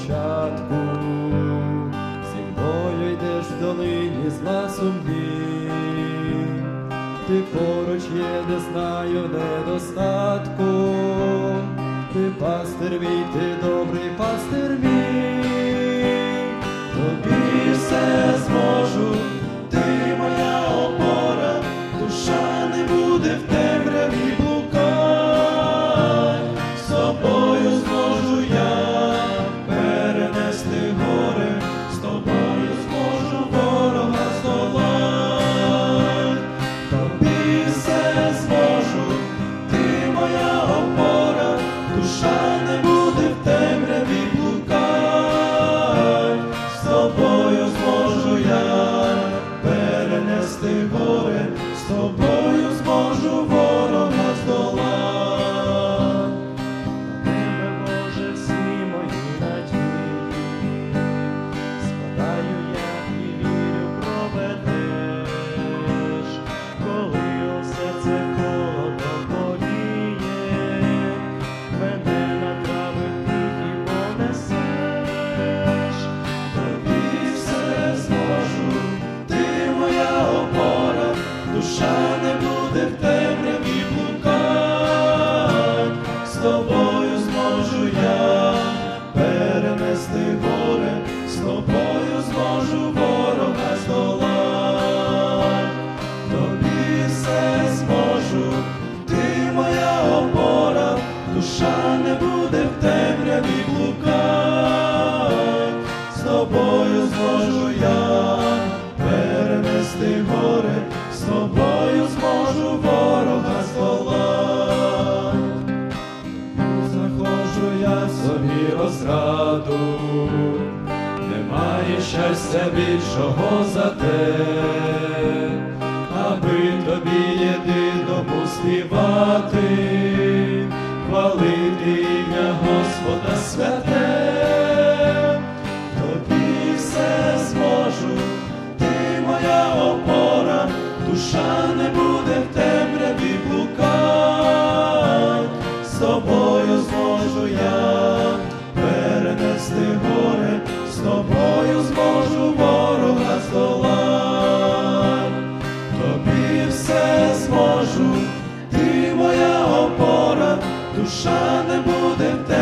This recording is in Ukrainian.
початку. Зі мною йдеш в долині зла сумнів. Ти поруч є, не знаю недостатку. Ти пастир мій, ти добрий пастир мій. Тобі все тобою зможу я перенести горе, з тобою зможу ворога здолать, тобі все зможу, ти моя опора, душа не буде в темряві блукать, з тобою зможу я перенести горе, з тобою собі розраду, немає щастя більшого за те, аби тобі єдиному співати, хвалити ім'я Господа святе, тобі все зможу, ти моя опора, душа не буде в темряві блукать, душа не буде в темряві